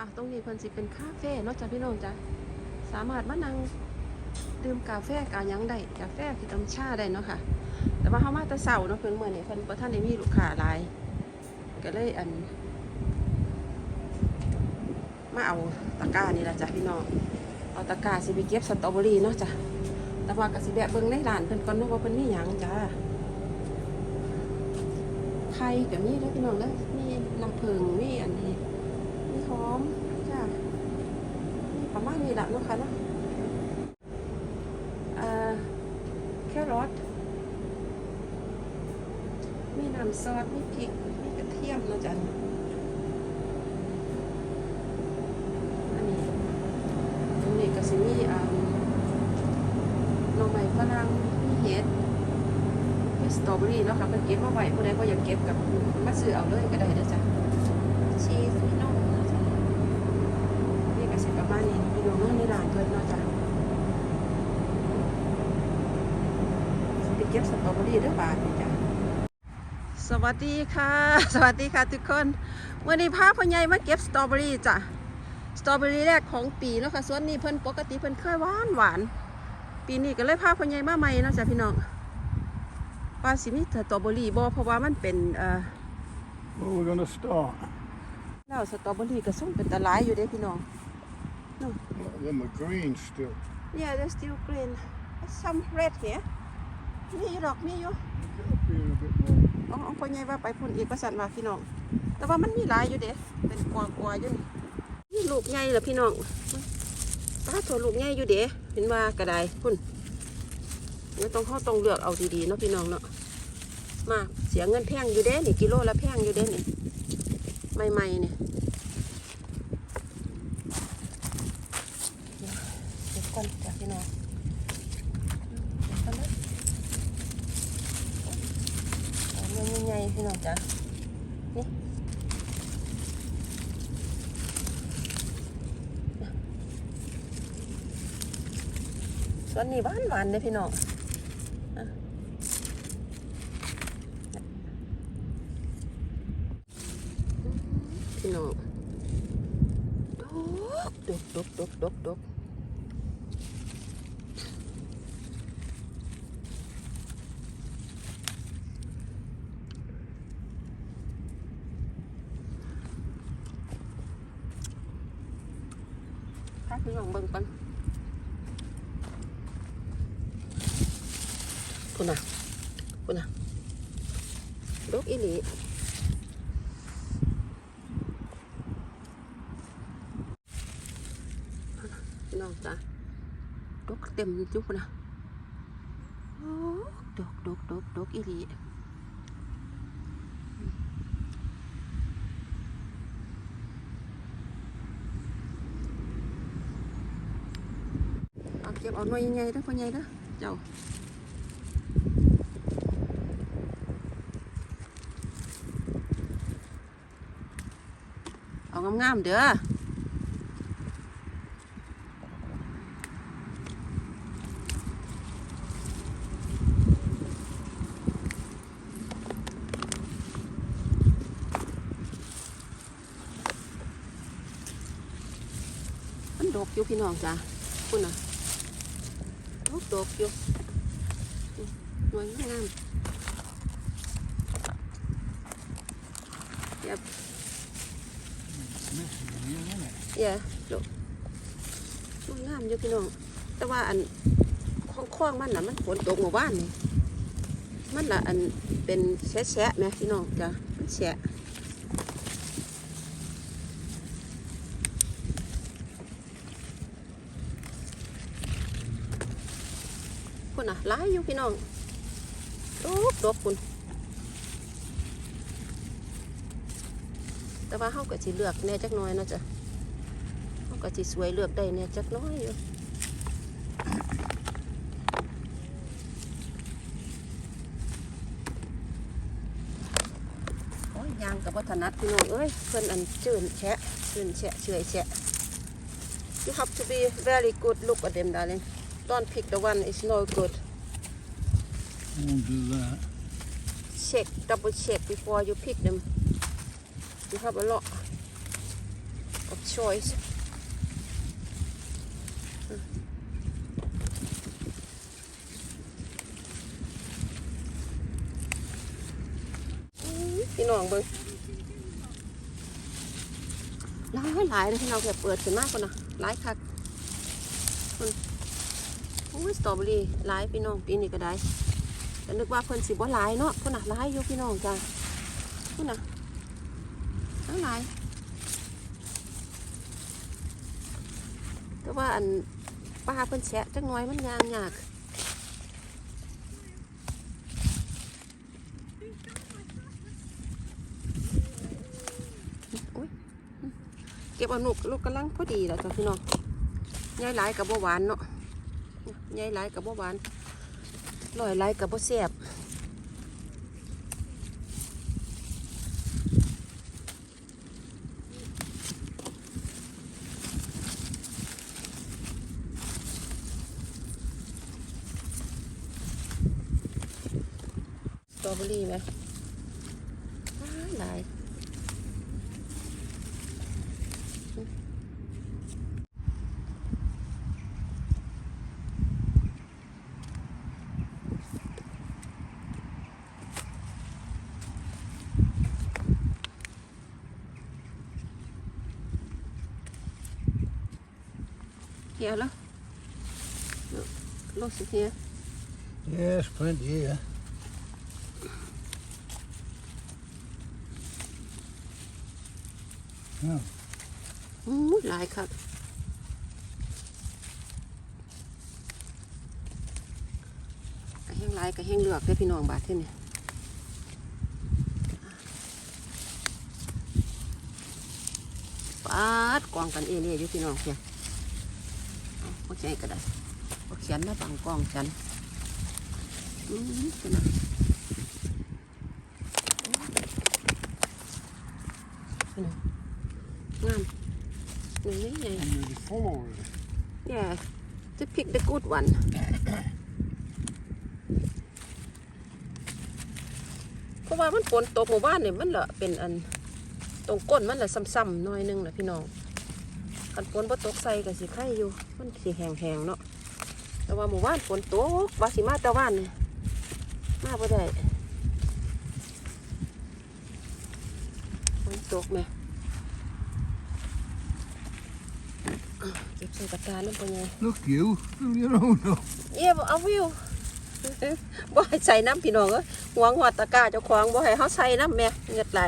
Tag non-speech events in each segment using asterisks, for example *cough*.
ค่ะตรงนี้เพิ่นสิเป็นคาเฟ่เนาะจ้ะพี่น้องจ้ะสามารถมานั่งดื่มกาแฟกาหยังได้กาแฟกินน้ำชาได้เนาะค่ะ แต่ว่าเฮามาแต่เช้าเนาะเพิ่นมื้อนี้เพิ่นบ่ทันได้มีลูกค้าหลายก็เลยอัน มาเอาตะกร้านี่ล่ะจ้ะพี่น้องเอาตะกร้าสิไปเก็บสตรอเบอรี่เนาะจ้ะแต่ว่าก็สิแวะเบิ่งในร้านเพิ่นก่อนเนาะว่าเพิ่นมีหยังจ้าไข่ก็มีเด้อพี่น้องเด้อมีน้ำผึ้งมีอันนี้ มีหอมจ้าประมาณนี้แหละเนาะค่ะเนาะแครอทมีน้ำซอสมีพริกมีกระเทียมเนาะจ้ะอันนี้ตรงนี้ก็สิมีอ่าหน่อไม้ฝรั่งมีเห็ดมีสตรอเบอรี่เนาะค่ะเพิ่นเก็บมาไว้ผู้ใดบ่อยากเก็บกับมาซื้อเอาเลยก็ได้เด้อจ้ะชีสมีนมเนาะจ้ะนี่ก็สิประมาณนี้พี่น้องเนาะในร้านเพิ่นเนาะจ้ะสิไปเก็บสตรอเบอรี่เด้อบาทนี่จ้ะสวัสดีค่ะ สวัสดีค่ะทุกคนวันนี้พาพ่อใหญ่มาเก็บสตรอเบอรี่จ้ะสตรอเบอรี่แรกของปีเนาะค่ะส่วนนี้เพิ่นปกติเพิ่นเคยหวานหวานปีนี้ก็เลยพาพ่อใหญ่มาใหม่เนาะจ้ะพี่น้องว่าสิมีสตรอเบอรี่บ่เพราะว่ามันเป็นเอ่อ Well, we're going to start. แล้วสตรอเบอรี่ก็ส่งเป็นตะหลายอยู่เด้พี่น้อง Look, them are green still. Yeah there's still green some red here มีอยู่ดอกมีอยู่ Up here a bit more. เอ๋อาพ่อใหญ่ว่าไปพุ่นอีกประสันว่าพี่น้อง แต่ว่ามันมีหลายอยู่เด้เป็นกวางกวาอยู่นี่นี่ลูกใหญ่เหรอพี่น้องป้าถั่วลูกใหญ่อยู่เด้เห็นว่ากระไดพุ่นนี่ต้องเข้าต้องเลือกเอาดีๆเนาะพี่น้องเนาะ มาเสียเงินแพงอยู่เด้นี่กิโลละแพงอยู่เด้นี่ใหม่ๆเนี่ยเดี๋ยวก่อนจ้ะพี่น้องเดี๋ยวก่อนนะเอาเรื่อง ใหญ่พี่น้องจ้ะนี่ส่วนนี้หวานหวานเลยพี่น้องอะพี่น้องดกดกดกดกดก พาพี่น้องเบิ่งก่อนคุณน่ะคุณน่ะดกอีหลีน้องจ้ะดกเต็มจุ๊บนะดกดกดกดกอีหลี เอาเก็บเอาหน่วยใหญ่ๆเด้อพ่อใหญ่เด้อเจ้าเอางามๆเด้อมันดกอยู่พี่น้องจ้ะคุณน่ะ ดกดกอยู่อืมหน่วยงามๆ Yep. Missing them, isn't it? เย่ลูกมันงามอยู่พี่น้อง แต่ว่าอันข้องคล้องมันน่ะมันฝนตกหมู่บ้านนี่มันละอันเป็นแฉะๆไหมพี่น้องจ้ะมันแฉะ คุณน่ะหลายอยู่พี่น้องดกดกคุณแต่ว่าเขาก็สิเลือกแน่จักน้อยเนาะจ้ะเขาก็สิสวยเลือกได้เนี่ยจักน้อยอยู่โอ้ยยางกับวัฒนัดพี่น้องเอ้ยเพิ่อนอันจืนแฉะจืนแฉะเฉอยแฉะ you have to be very good look at them darling don't pick the one is no good Won't do that. check double check before you pick them you have a lot of choice พี่น้องเบิ้งหลายหลายเลยพี่น้องแบบเปิดขึ้นมากกว่านะหลายคักมันโอุ้ยสตรอเบอรี่หลายพี่น้องปีนี้ก็ได้แต่นึกว่าเพิ่นสิบ่หลายเนาะพุ่นน่ะหลายอยู่พี่น้องจ้าพุ่นน่ะทั้งหลายแต่ว่าอันป้าเพิ่นแชะจักน้อยมันยางยากเก็บอนุกลูกกำลังพอดีแล้วจ้ะพี่น้องยายหลายกับบ่หวานเนาะ ยายหลายกับบ่หวานลอยหลายกับบ่แซ่บสตรอเบอรี่ไหมหลายหลาย Here, look. Look, lots of here. Yes, plenty here. Oh, อู้หลายครับกระแห้งหลายกระแห้งเลือกได้อพี่น้องบาทที่นี่ปาดกวางกันเอเล่อยู่พี่น้องเพีย เอาโอเคก็ได้เอาเขียนมาบังกล้องฉันอืมเป็นไงเป็นไงงามนี่ไง I'm nearly full already. Yeah, to pick the good one. เพราะว่ามันฝนตกหมู่บ้านเนี่ยมันละเป็นอันตรงก้นมันละซ้ำๆหน่อยหนึงนะพี่น้อง คันฝนบ่ตกใส่ก็สิไข่อยู่มันสิแห้งๆเนาะแต่ว่าหมู่บ้านฝนตกว่าสิมาแต่ว่านนี่มาบ่ได้ฝนตกแหม่อะเก็บใส่ตะกร้ารน้ำปนไง Look, you. You don't know. เยี่ยมเอาวิวบ่ให้ใส่น้ำพี่น้องเอ้ยหวงหัวตะกร้าเจ้าของบ่ให้เฮาใส่น้ำแม่เงือดไหล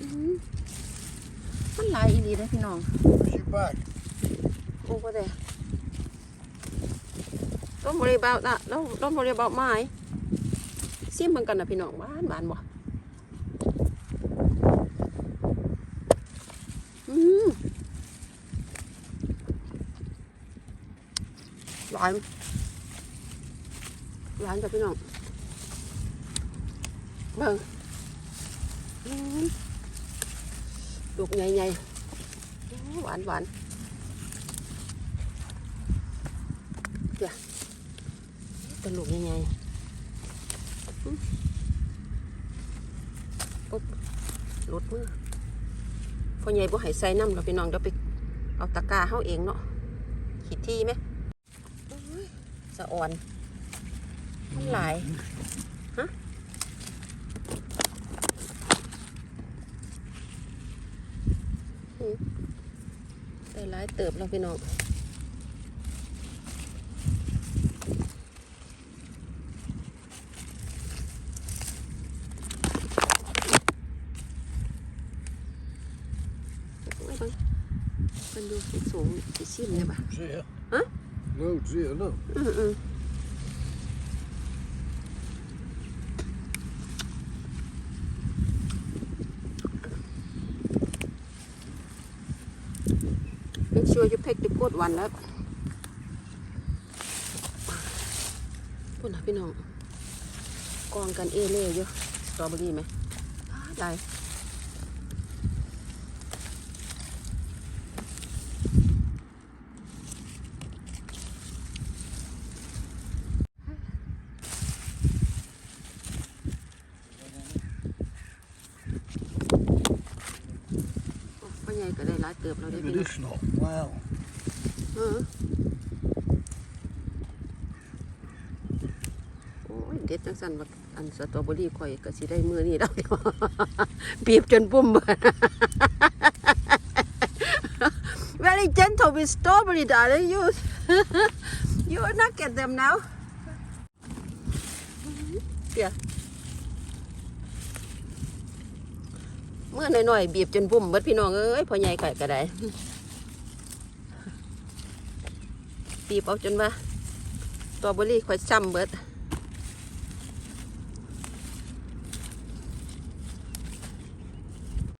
อื้อหือมัน หลายอีหลีเด้อพี่น้อง Where's your bag? โอ้บ่ได้ Don't worry about that don't don't worry about mine ซิมเหมือนกันนะพี่น้องหวานหวานบ่อืมหวานหวานจ้ะพี่น้องเบิ่งอืมลูกใหญ่ๆอื้อ หวานหวานเดี๋ยวเป็นลูกใหญ่ๆปุ๊บลดมือพ่อใหญ่บ่ให้ใส่น้ำเราพี่น้องเดี๋ยวไปเอาตะก้าเฮาเองเนาะขีดที่ไหมสะอ่อนมันหลายฮะอืม ได้หลายเติบแล้วพี่น้องไม่บังมันดูสูงสูงสีชิมเนี่ยปะ Loads here. Huh? Loads here, look. อืมอืมเป็นชัวร์ you pick the good one แล้วพูดนะพี่น้องกองกันเอเล่เยอะสตรอเบอรี่ไหมได้ ติบเราได้ Look พี่ at น้อง this lot. Wow. เออโอ้ยเด็ดจังสันว่าอันสตรอเบอรี่ข่อยก็สิได้มือนี่แล้ว *laughs* บีบจนปุ่มเบิด *laughs* Very gentle with strawberry, darling. You, *laughs* you will not get them now. Yeah. เมื่อหน่อยๆบีบจนปุ่มเบิดพี่น้องเอ้ยพอใหญ่ไข่ก็ได้บีบเอาจนว่าสตรอเบอรี่ข่อยช้ำเบิด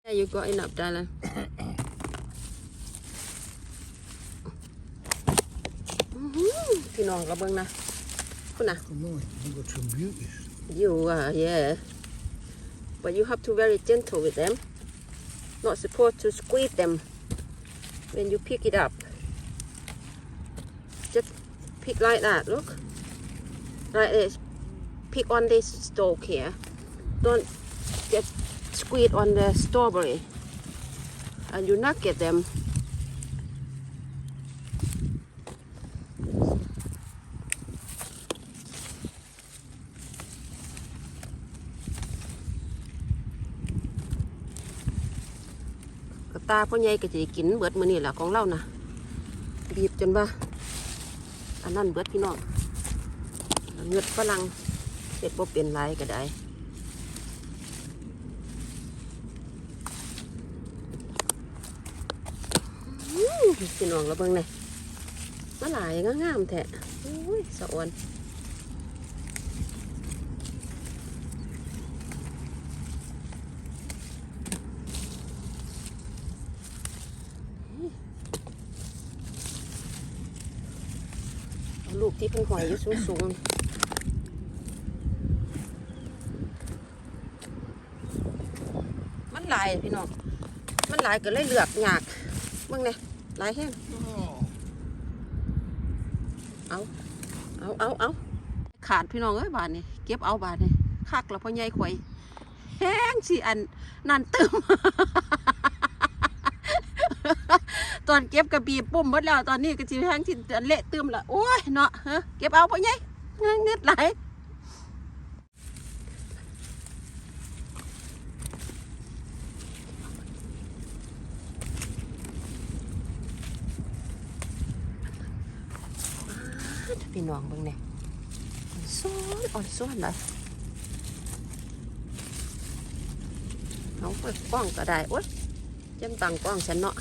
Yeah, you got enough, darling. อื้อหือพี่น้องเราเบิ่งนะคุณนะ Oh, nice. I've got some beauties. You are, yeah. But you have to very gentle with them. Not supposed to squeeze them when you pick it up. Just pick like that, look. Like this. Pick on this stalk here. Don't just squeeze on the strawberry. And you not get them. ตาพ่อใหญ่ก็จะกินเบิดมือนี้แหละของเรานะบีบจนว่าอันนั้นเบิดพี่น้องเงือดฝรั่งเห็ดบ่เป็นไรก็ได้พี่น้องเราเบิ่งเลยมาหลายงามแท้โอ้ยสะออนเอาลูก ที่เพิ่นหอยอยู่สูงๆมันหลายพี่น้อง มันหลายก็เลยเลือกหยากเบิ่งเนี่ยหลายแห้งเอา เอาเอาเอาขาดพี่น้องเอ้ยบาทนี่เก็บเอาบาทนี่คักแล้วพ่อใหญ่ข่อยแห้งสิอันนั่นตึม ตอนเก็บกระบีบปุ่มหมดแล้วตอนนี้ก็สิแห้งที่เละตึมละโอ้ยเนาะฮะเก็บเอาพ่อใหญ่เงินเน็ดไหลายพี่น้องเบิ่งเนี่ยอ่อนซ้อนอ่อนซ้อนเลยเอาไปกล้องก็ได้โอ๊ยจำตังกล้องฉันเนาะ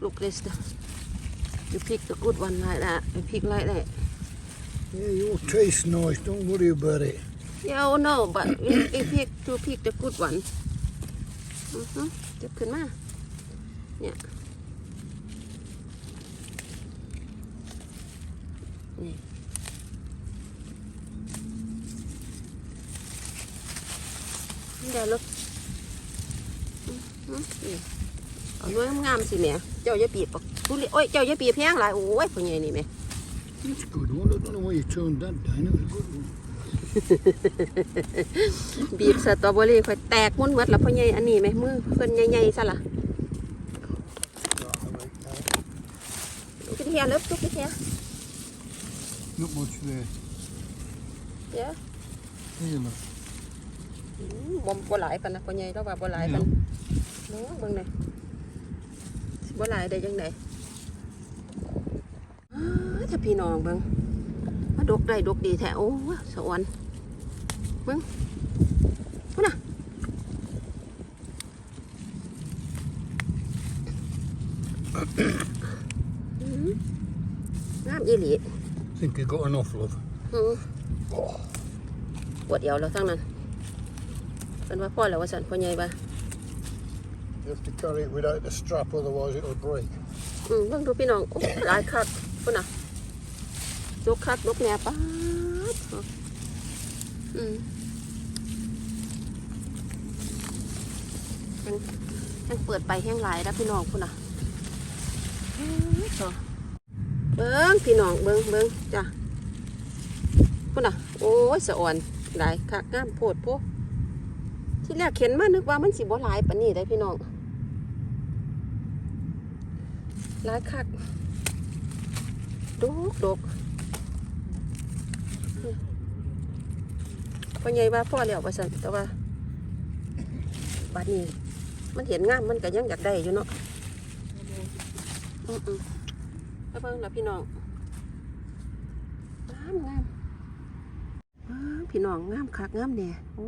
Look this. You pick the good one like that. You pick like that. Yeah, your taste nice. Don't worry about it. Yeah, oh no, but if you pick to pick the good one. อือฮึจับขึ้นมา เนี่ย นี่นี่ได้ลูกอือฮึนี่เอาด้วยงามสิแม่เจ้าอย่าปีบปากทุเรีโอ้ย เจ้าอย่าปีบแพงหลาย โอ้ยพ่อใหญ่นี่แม่ It's good one. I don't know why you turned that down. It was a good one. บีบสตรอเบอรี่ค่อยแตกมุ่นหมดแล้วพ่อใหญ่อันนี้ไหมมือเพิ่นใหญ่ๆซะล่ะ Right, I like that. ลูกเทียลึกลูกเทีย Not much there. เดี๋ยว Here, look. อืมบ่บ่หลายกันนะพ่อใหญ่เราว่าบ่หลายกันเนาะเบิ่งหน่อยสิบ่หลายได้จังไดอ้าถ้าพี่น้องเบิ่งมา ดกได้ดกดีแท้โอ้ยสะออนเบิ่งพุ่นน่ะอืมงามอีหลี think you got enough, love. อืมปวดเอวแล้วทั้งนั้นเป็นว่าพ่อแล้วว่าสันพ่อใหญ่ปะ You have to carry it without the strap, otherwise it'll break. อืมเบิ่งดูพี่น้อง โอ้หลายคักพุ่นน่ะ ยกคักยกแหนป้าดอืมงแห้งเปิดไปแห้งหลายแล้วพี่น้องพุ่นน่ะอื้อเบิ้งพี่น้องเบิ้งเบิ้งจ้ะพุ่นน่ะ โอ้ยสะอ่อนหลายคักงามโพดโพที่แรกเข็นมานึกว่ามันสิบ่หลายปานนี้ได้พี่น้องหลายคักดกดก พ่อใหญ่ว่าพ่อแล้วว่าซั่นแต่ว่าบัดนี้ มันเห็นงามมันก็ยังอยากได้อยู่เนาะอือืมไปเบิ่งแล้วพี่น้องงามงามพี่น้องงามคักงามเนี่ยโอ้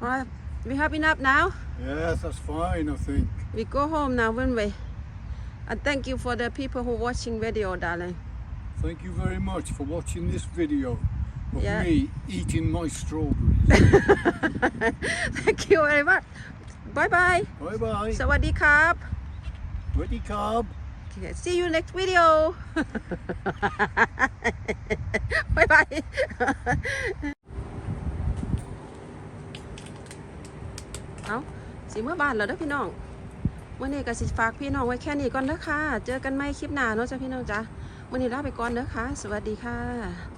Alright, we have enough now. Yes, that's fine, I think. We go home now, won't we? And thank you for the people who watching video, darling. Thank you very much for watching this video of Yeah. me eating my strawberries. *laughs* thank you very much. Bye bye. bye bye. สวัสดีครับ Ready, carb? Okay, see you next video. bye bye. เอาสิเมื่อบ้านแล้วเด้อพี่น้อง วันนี้ก็สิฝากพี่น้องไว้แค่นี้ก่อนเด้อค่ะ เจอกันใหม่คลิปหน้าเนาะจ้ะพี่น้องจ้ะวันนี้ลาไปก่อนเด้อค่ะ สวัสดีค่ะ